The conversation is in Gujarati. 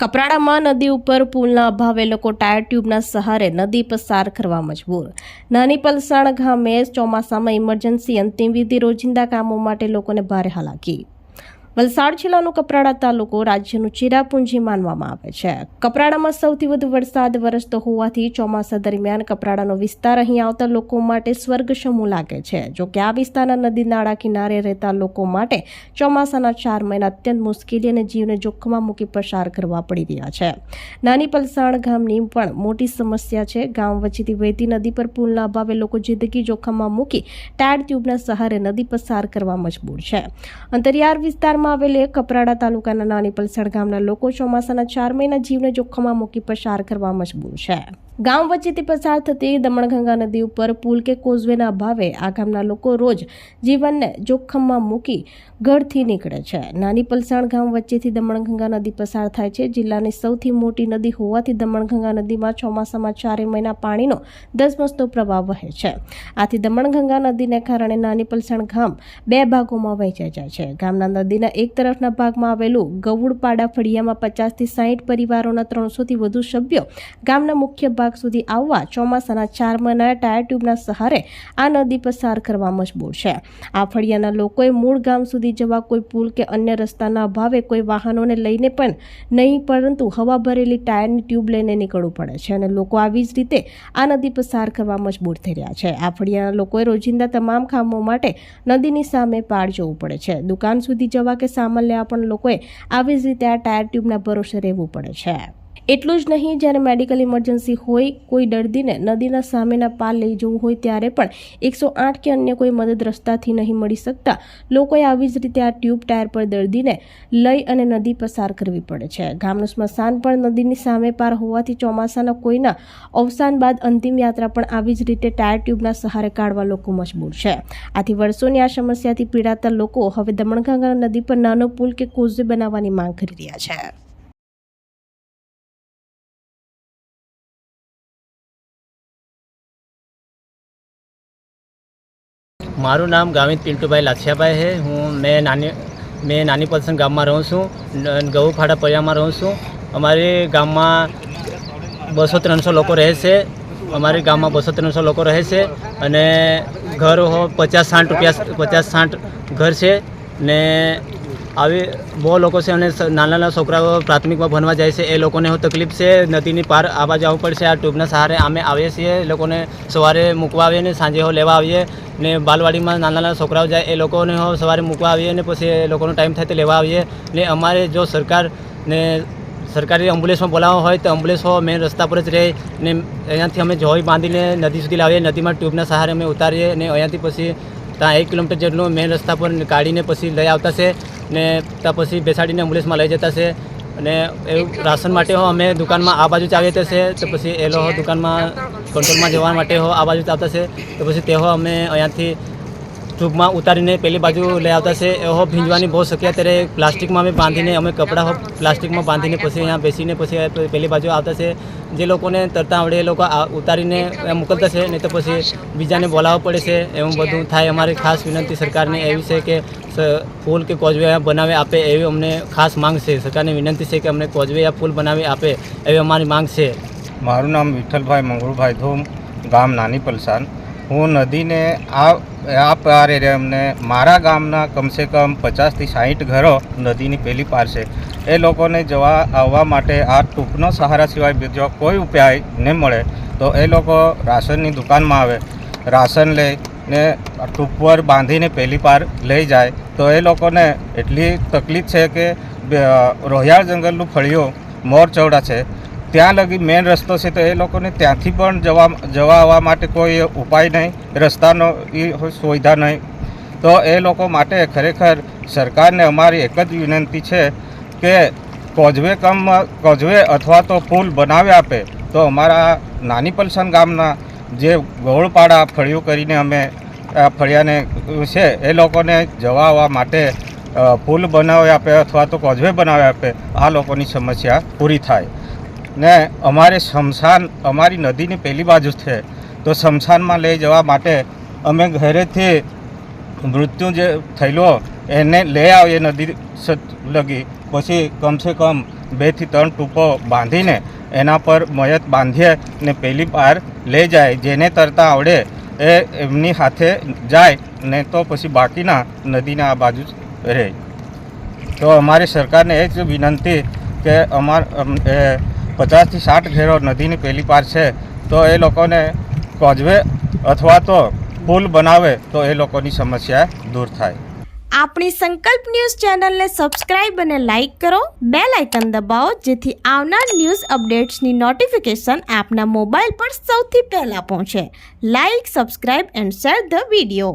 કપરાડામાં નદી ઉપર પુલના અભાવે લોકો ટાયર ટ્યુબના સહારે નદી પસાર કરવા મજબૂર. નાની પલસાણ ગામે ચોમાસામાં ઇમરજન્સી અંતિમ વિધિ રોજિંદા કામો માટે લોકોને ભારે હાલાકી. વલસાડ જિલ્લાનો કપરાડા તાલુકો રાજ્યનું ચિરાપુંજી માનવામાં આવે છે. કપરાડામાં સૌથી વધુ વરસાદ વરસતો હોવાથી ચોમાસા દરમિયાન કપરાડાનો વિસ્તાર અહીં આવતા લોકો માટે સ્વર્ગ સમૂહ લાગે છે. જો કે આ વિસ્તારના નદી નાળા કિનારે રહેતા લોકો માટે ચોમાસાના ચાર મહિના અત્યંત મુશ્કેલી અને જીવને જોખમમાં મૂકી પસાર કરવા પડી રહ્યા છે. નાની પલસાણ ગામની પણ મોટી સમસ્યા છે. ગામ વચ્ચેથી વહેતી નદી પર પુલના અભાવે લોકો જિંદગી જોખમમાં મૂકી ટાયર ટ્યુબના સહારે નદી પસાર કરવા મજબૂર છે. અંતરિયાળ વિસ્તારમાં આવેલ કપરાડા તાલુકાના નાની પલસણ ગામના લોકો ચોમાસાના ચાર મહિના જીવને જોખમમાં મૂકી પસાર કરવા મજબૂર છે. ગામ વચ્ચેથી પસાર થતી દમણગંગા નદી ઉપર પુલ કે કોઝવેના અભાવે આ ગામના લોકો રોજ જીવનને જોખમમાં મૂકી ઘરથી નીકળે છે. નાની પલસાણ ગામ વચ્ચેથી દમણગંગા નદી પસાર થાય છે. જિલ્લાની સૌથી મોટી નદી હોવાથી દમણગંગા નદીમાં ચોમાસામાં ચારે મહિના પાણીનો ધસમસતો પ્રવાહ વહે છે. આથી દમણગંગા નદીને કારણે નાની પલસાણ ગામ બે ભાગોમાં વહેંચાઈ જાય છે. ગામના નદીના એક તરફના ભાગમાં આવેલું ગવુડપાડા ફળિયામાં પચાસથી સાહીઠ પરિવારોના ત્રણસોથી વધુ સભ્યો ગામના મુખ્ય ભાગ સુધી આવવા ચોમાસાના ચાર મહિના ટાયર ટ્યુબના સહારે આ નદી પસાર કરવા મજબૂર છે. આ ફળિયાના લોકોએ મૂળ ગામ સુધી જવા કોઈ પુલ કે અન્ય રસ્તાના અભાવે કોઈ વાહનોને લઈને પણ નહીં, પરંતુ હવા ભરેલી ટાયરની ટ્યુબ લઈને નીકળવું પડે છે અને લોકો આવી જ રીતે આ નદી પસાર કરવા મજબૂર થઈ રહ્યા છે. આ ફળિયાના લોકોએ રોજિંદા તમામ કામો માટે નદીની સામે પાર જવું પડે છે. દુકાન સુધી જવા કે સામાન લેવા પણ લોકોએ આવી જ રીતે આ ટાયર ટ્યુબના ભરોસે રહેવું પડે છે. એટલું જ નહીં, જ્યારે મેડિકલ ઇમરજન્સી હોય, કોઈ દર્દીને નદીના સામેના પાર લઈ જવું હોય ત્યારે પણ એકસો આઠ કે અન્ય કોઈ મદદ રસ્તાથી નહીં મળી શકતા. લોકોએ આવી જ રીતે આ ટ્યુબ ટાયર પર દર્દીને લઈ અને નદી પસાર કરવી પડે છે. ગામનું સ્મશાન પણ નદીની સામે પાર હોવાથી ચોમાસાના કોઈના અવસાન બાદ અંતિમ યાત્રા પણ આવી જ રીતે ટાયર ટ્યુબના સહારે કાઢવા લોકો મજબૂર છે. આથી વર્ષોની આ સમસ્યાથી પીડાતા લોકો હવે દમણગંગા નદી પર નાનો પુલ કે કોઝવે બનાવવાની માંગ કરી રહ્યા છે. મારું નામ ગામિત પિન્ટુભાઈ લાક્ષાભાઈ છે. હું મેં નાની મેં નાની પલસન ગામમાં રહું છું. ગૌફાડા પરિયામાં રહું છું. અમારી ગામમાં બસો ત્રણસો લોકો રહે છે. અમારી ગામમાં બસો ત્રણસો લોકો રહે છે અને ઘર પચાસ સાઠ રૂપિયા પચાસ સાઠ ઘર છે ને આવી બહુ લોકો છે અને નાના નાના છોકરાઓ પ્રાથમિકમાં ભણવા જાય છે. એ લોકોને હું તકલીફ છે. નદીની પાર આવવા જવું પડશે. આ ટ્યુબના સહારે અમે આવીએ છીએ. એ લોકોને સવારે મૂકવા આવીએ ને સાંજે હો લેવા આવીએ. ને બાલવાડીમાં નાના નાના છોકરાઓ જાય, એ લોકોને હો સવારે મૂકવા આવીએ ને પછી એ લોકોનો ટાઈમ થાય તો લેવા આવીએ. ને અમારે જો સરકાર ને સરકારી એમ્બ્યુલન્સમાં બોલાવવા હોય તો એમ્બ્યુલન્સ હો મેન રસ્તા પર જ રહે. ને અહીંયાથી અમે જોઈ બાંધીને નદી સુધી લાવીએ. નદીમાં ટ્યુબના સહારે અમે ઉતારીએ ને અહીંયાથી પછી ત્યાં એક કિલોમીટર જેટલું મેન રસ્તા પર કાઢીને પછી લઈ આવતા છે ને ત્યાં પછી બેસાડીને એમ્બ્યુલન્સમાં લઈ જતા છે. અને એવું રાશન માટે હો અમે દુકાનમાં આ બાજુ જ જતા છે, તો પછી એ લોકો દુકાનમાં કંટ્રોલમાં જવા માટે હો આ બાજુ જ આવતા છે, તો પછી તે હો અમે અહીંયાથી ટ્યુબમાં ઉતારીને પેલી બાજુ લઈ આવતા છે. એવો ભીંજવાની બહુ શક્ય. ત્યારે પ્લાસ્ટિકમાં અમે બાંધીને, અમે કપડાં પ્લાસ્ટિકમાં બાંધીને પછી અહીંયા બેસીને પછી પેલી બાજુ આવતા છે. જે લોકોને તરતા આવડે એ લોકો ઉતારીને મોકલતા છે, નહીં તો પછી બીજાને બોલાવવા પડે છે. એવું બધું થાય. અમારી ખાસ વિનંતી સરકારને એવી છે કે પુલ કે કોઝવે બનાવે આપે એવી અમને ખાસ માંગ છે. સરકારને વિનંતી છે કે અમને કોઝવે યા પુલ બનાવી આપે એવી અમારી માંગ છે. મારું નામ વિઠ્ઠલભાઈ મંગળુભાઈ ધૂમ, ગામ નાની પલસાન હું નદીને આ આ પારે અમને મારા ગામના કમસે કમ પચાસથી સાહીઠ ઘરો નદીની પેલી પાર છે. એ લોકોને જવા આવવા માટે આ ટૂંકનો સહારા સિવાય બીજો કોઈ ઉપાય ન મળે તો એ લોકો રાશનની દુકાનમાં આવે. રાશન લે ને ટૂંક પર બાંધીને પેલી પાર લઈ જાય. તો એ લોકોને એટલી તકલીફ છે કે રોહિયાળ જંગલનું ફળિયું મોરચૌડા છે. ત્યાં લગી મેન રસ્તો છે તો એ લોકોને ત્યાંથી પણ જવા જવા આવવા માટે કોઈ ઉપાય નહીં, રસ્તાનો એ સુવિધા નહીં. તો એ લોકો માટે ખરેખર સરકારને અમારી એક જ વિનંતી છે કે કોઝવે કમ, કોઝવે અથવા તો પુલ બનાવી આપે તો અમારા નાની પલસન ગામના જે ગોળપાડા ફળિયું કરીને અમે ફળિયાને છે એ લોકોને જવા આવવા માટે પુલ બનાવી આપે અથવા તો કોઝવે બનાવી આપે, આ લોકોની સમસ્યા પૂરી થાય. ને અમારે શમશાન, અમારી નદીની પેલી બાજુ છે. તો શમશાનમાં લઈ જવા માટે અમે ઘરેથી મૃત્યુ જે થયેલો, એને લઈ આવીએ નદી લગી. પછી કમસે કમ બેથી ત્રણ ટૂંકો બાંધીને એના પર મયત બાંધીએ ને પહેલી પાર લઈ જાય. જેને તરતા આવડે એ એમની હાથે જાય, ને તો પછી બાકીના નદીના આ બાજુ રહે. તો અમારી સરકારને એ જ વિનંતી કે અમાર પચાસથી સાઠ ઘેરો નદીની પેલી પાર છે, તો એ લોકોને કોજવે અથવા તો પુલ બનાવે, તો એ લોકોની સમસ્યા દૂર થાય. આપણી સંકલ્પ ન્યૂઝ ચેનલને સબસ્ક્રાઇબ અને લાઇક કરો બે લાઇકન દબાવો, જેથી આવનાર ન્યૂઝ અપડેટ્સની નોટિફિકેશન આપના મોબાઈલ પર સૌથી પહેલાં પહોંચે. Like, subscribe and share the video.